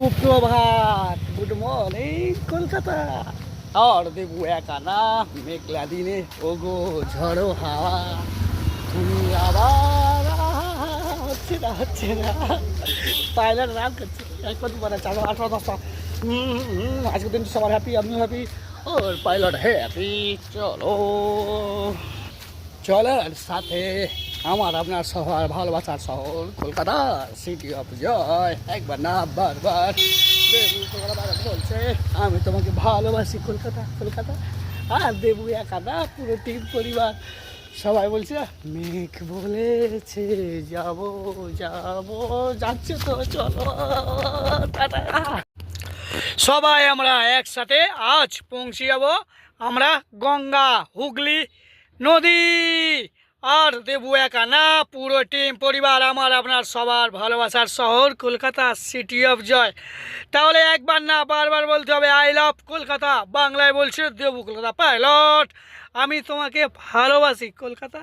সুপ্রভাত good morning Kolkata. আর দেবু একা না, মেঘলা দিনে, ওগো ঝড়ো হাওয়া। তুমি আবার হচ্ছে না হচ্ছে না পাইলার রাগ করছে, এক কত মানে চালো আঠারো দশটা আজকের দিন সবার হ্যাপি আমিও হ্যাপি ওর পাইলট হ্যাপি চলো। চলেন সাথে আমার আপনার শহর, ভালোবাসার শহর, কলকাতা সিটি অফ জয় একবার না, বারবার। বলছে, আমি তোমাকে ভালোবাসি, কলকাতা কলকাতা। আর দেবু একা না, পুরো টিম পরিবার। সবাই বলছে, মেঘ বলেছে, যাব যাব। যাচ্ছে তো, চলো। টাটা। সবাই আমরা একসাথে আজ পৌঁছে যাব। আমরা গঙ্গা, হুগলি নদী। আর দেবু একা না পুরো টিম পরিবার, আমার, আপনার সবার ভালোবাসার শহর, কলকাতা সিটি অফ জয় তাহলে একবার না, বারবার বলতে হবে আই লাভ কলকাতা। বাংলায় বলছে, দেবু কলকাতা পাইলট আমি তোমাকে ভালোবাসি কলকাতা।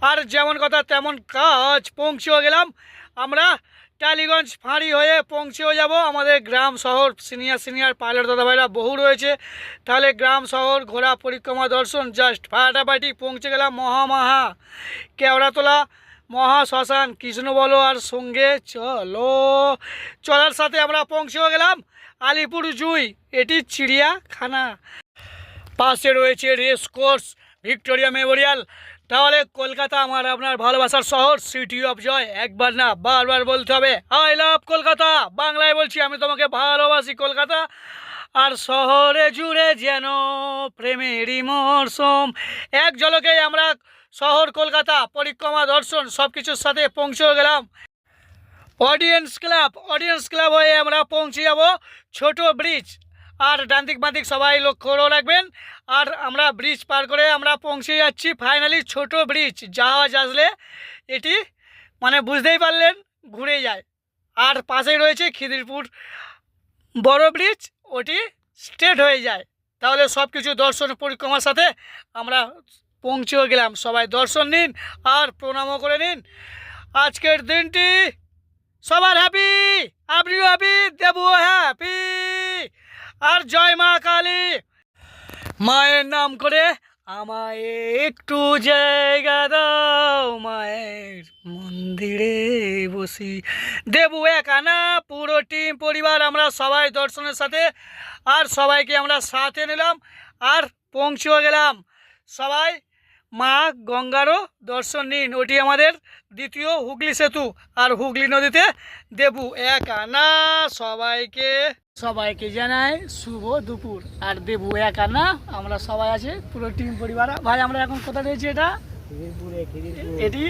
আর যেমন কথা, তেমন কাজ। পৌঁছেও গেলাম। আমরা টালিগঞ্জ ফাঁড়ি হয়ে পৌঁছেও যাব। আমাদের গ্রাম শহর সিনিয়র সিনিয়র পাইলট দাদাভাইরা বহু রয়েছে। তাহলে গ্রাম শহর ঘোরা পরিক্রমা দর্শন জাস্ট ফাটাফাটি পৌঁছে গেলাম মহামাহা। কেওড়াতলা, মহা শ্মশান কৃষ্ণ বলো আর সঙ্গে চলো। চলার সাথে আমরা পৌঁছেও গেলাম আলিপুর জুই, এটি চিড়িয়াখানা। পাশে রয়েছে রেস কোর্স, ভিক্টোরিয়া মেমোরিয়াল তাহলে কলকাতা আমার আপনার ভালোবাসার শহর সিটি অফ জয় একবার না, বারবার বলতে হবে আই লাভ কলকাতা। বাংলায় বলছি, আমি তোমাকে ভালোবাসি কলকাতা। আর শহরে জুড়ে যেন প্রেমেরই মরশুম এক ঝলকেই আমরা শহর, কলকাতা, পরিক্রমা, দর্শন সব কিছুর সাথে পৌঁছেও গেলাম। অডিয়েন্স ক্লাব অডিয়েন্স ক্লাব হয়ে আমরা পৌঁছে যাব ছোট ব্রিজ। আর ডান্দিক বান্দিক সবাই লক্ষ্য রাখবেন। আর আমরা ব্রিজ পার করে আমরা পৌঁছে যাচ্ছি ফাইনালি ছোট ব্রিজ জাহাজ আসলে এটি মানে বুঝতেই পারলেন, ঘুরে যায়। আর পাশেই রয়েছে খিদিরপুর বড় ব্রিজ ওটি স্ট্রেট হয়ে যায়। তাহলে সব কিছু দর্শন পরিক্রমার সাথে আমরা পৌঁছেও গেলাম। সবাই দর্শন নিন আর প্রণামও করে নিন। আজকের দিনটি সবার হ্যাপি আপনিও হ্যাপি দেবুও হ্যাপি আর জয় মা কালী। মায়ের নাম করে আমায় একটু জায়গা দাও, মায়ের মন্দিরে বসি। দেবু একা না, পুরো টিম পরিবার, আমরা সবাই দর্শনের সাথে, আর সবাইকে আমরা সাথে নিলাম, আর পৌঁছেও গেলাম। সবাই মা গঙ্গারও দর্শন নিন। ওটি আমাদের দ্বিতীয় হুগলি সেতু আর হুগলি নদীতে দেবু এক আনা সবাইকে সবাইকে জানাই শুভ দুপুর। আর দেবু এক আনা আমরা সবাই আছে পুরো টিম পরিবার। ভাই আমরা এখন কোথায় রয়েছি এটা? এটি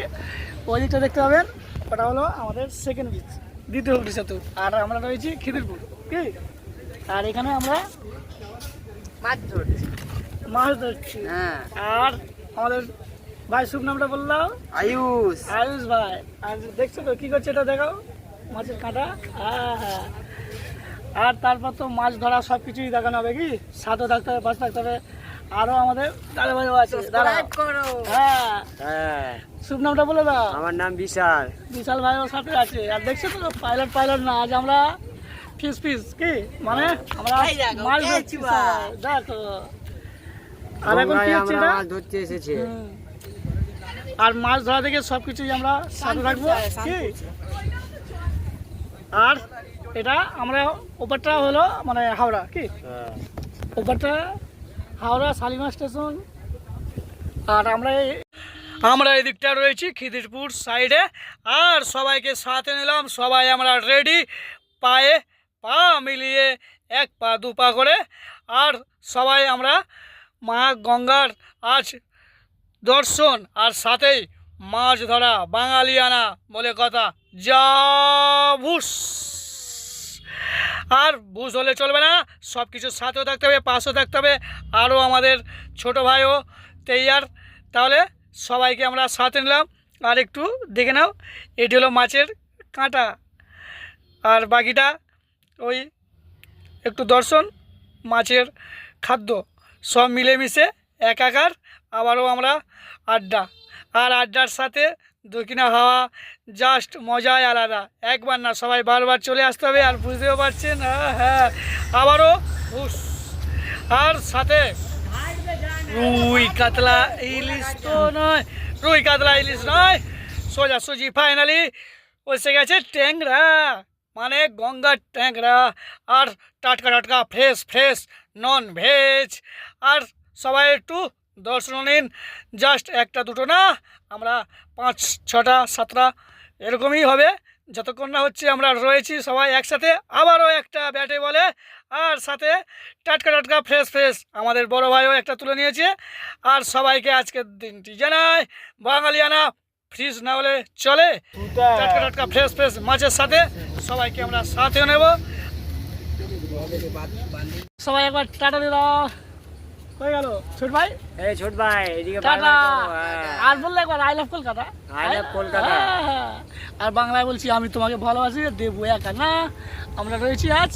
ওই দিকটা দেখতে পাবেন। ওটা হলো আমাদের সেকেন্ড বিচ দ্বিতীয় হুগলি সেতু। আর আমরা রয়েছি খিদিরপুর কি? আর এখানে আমরা মাছ ধরছি। মাছ ধরছি। হ্যাঁ। আর আমাদের ভাই শুভ নামটা বললাম আয়ুষ। আয়ুষ ভাই আর দেখছ তো কি করছে এটা দেখাও। মাছের কাঁটা। আর তারপর তো মাছ ধরা সব কিছুই দেখানো হবে কি? সাথে থাকতে হবে পাশে থাকতে হবে আরও আমাদের দাদা ভাইও আছে। হ্যাঁ। হ্যাঁ। শুভ নামটা বলে দাও। আমার নাম বিশাল। বিশাল ভাই ভাইও সাথে আছে। আর দেখছ তো পাইলট পাইলট না আজ আমরা ফিস ফিস কি? মানে আমরা মাছ ধরছি। দেখো। আর এখন কি হচ্ছে এটা? মাছ ধরতে এসেছে। আর মাছ ধরা থেকে সব কিছুই আমরা সাথে থাকব। কি? আর এটা আমরা ওপারটা হলো মানে হাওড়া কি? হ্যাঁ। ওপারটা হাওড়া শালিমা স্টেশন। আর আমরা এই- আমরা এই দিকটা রয়েছি খিদিরপুর সাইডে। আর সবাইকে সাথে নিলাম সবাই আমরা রেডি পায়ে পা মিলিয়ে এক পা দু পা করে। আর সবাই আমরা মা গঙ্গার আজ দর্শন আর সাথেই মাছ ধরা বাঙালিয়ানা বলে কথা। যা আর বুঝ হলে চলবে না সব কিছুর সাথেও থাকতে হবে, পাশেও থাকতে হবে। আরও আমাদের ছোট ভাইও তেইয়ার তাহলে সবাইকে আমরা সাথে নিলাম। আর একটু দেখে নাও, এটি হলো মাছের কাঁটা। আর বাকিটা ওই একটু দর্শন, মাছের খাদ্য। সব মিলেমিশে একাকার, আবারও আমরা আড্ডা। আর আড্ডার সাথে দক্ষিণা হাওয়া জাস্ট মজাই আলাদা। একবার না, সবাই বারবার চলে আসতে হবে আর বুঝতেও পারছেন হ্যাঁ হ্যাঁ আবারও আর সাথে রুই কাতলা ইলিশ তো নয়, রুই কাতলা ইলিশ নয় সোজাসুজি ফাইনালি বসে গেছে ট্যাংরা মানে গঙ্গার ট্যাংরা। আর টাটকা টাটকা ফ্রেশ ফ্রেশ নন ভেজ আর সবাই একটু দর্শন নিন। জাস্ট একটা দুটো না, আমরা পাঁচ, ছটা, সাতটা, এরকমই হবে। যতক্ষণ না হচ্ছে আমরা রয়েছি সবাই একসাথে, আবারও একটা ব্যাটে বলে। আর সাথে টাটকা টাটকা ফ্রেশ ফ্রেশ আমাদের বড় ভাইও একটা তুলে নিয়েছে। আর সবাইকে আজকের দিনটি জানাই, বাঙালিয়ানা ফ্রিজ না হলে চলে। টাটকা টাটকা ফ্রেশ ফ্রেশ মাছের সাথে সবাইকে আমরা সাথে নেব। সবাই একবার টাটা দিল হয়ে গেল। ছোট ভাই? এই ছোট ভাই এদিকে টাটা। হ্যাঁ। আর বললে একবার I love Kolkata I love Kolkata. হ্যাঁ, আর বাংলায় বলছি আমি তোমাকে ভালোবাসি দেবো একা না। আমরা রয়েছি আজ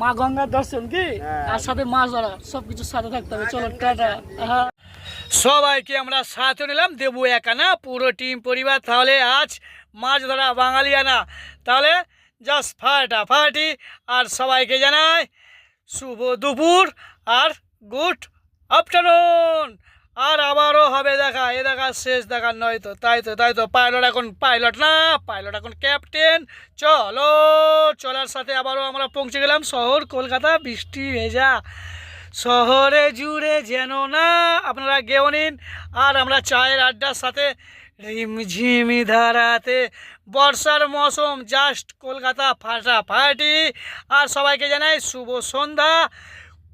মা গঙ্গার দর্শন কি? হ্যাঁ। আর সাথে মাছ ধরা সব কিছু সাথে থাকতে হবে। চলো টাটা। হ্যাঁ। সবাইকে আমরা সাথে নিলাম দেবো একা না পুরো টিম পরিবার। তাহলে আজ মাছ ধরা বাঙালিয়ানা। তাহলে জাস্ট ফাটা ফাটি আর সবাইকে জানাই শুভ দুপুর আর গুড আফটারনুন। আর আবারও হবে দেখা, এ দেখা শেষ দেখা নয় তো, তাই তো তাই তো, পাইলট এখন পাইলট না, পাইলট এখন ক্যাপ্টেন। চলো, চলার সাথে আবারও আমরা পৌঁছে গেলাম শহর কলকাতা, বৃষ্টি ভেজা। শহরে জুড়ে যেন না, আপনারা গেও নিন। আর আমরা চায়ের আড্ডার সাথে রিমঝিমি ধারাতে বর্ষার মৌসুম জাস্ট কলকাতা ফাটাফাটি। আর সবাইকে জানাই শুভ সন্ধ্যা।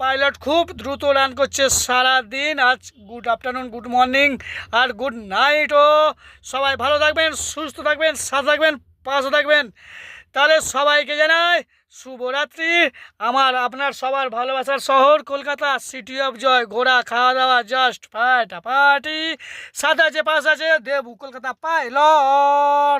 পাইলট খুব দ্রুত রান করছে সারা দিন আজ গুড আফটারনুন গুড মর্নিং আর গুড নাইটও সবাই ভালো থাকবেন, সুস্থ থাকবেন, সাথে থাকবেন। পাশে থাকবেন। তাহলে সবাইকে জানাই শুভরাত্রি। আমার, আপনার সবার ভালোবাসার শহর কলকাতা সিটি অফ জয় ঘোরা খাওয়া দাওয়া জাস্ট ফাটাফাটি। সাদা আছে পাশ আছে, দেবু কলকাতা, পাইলট!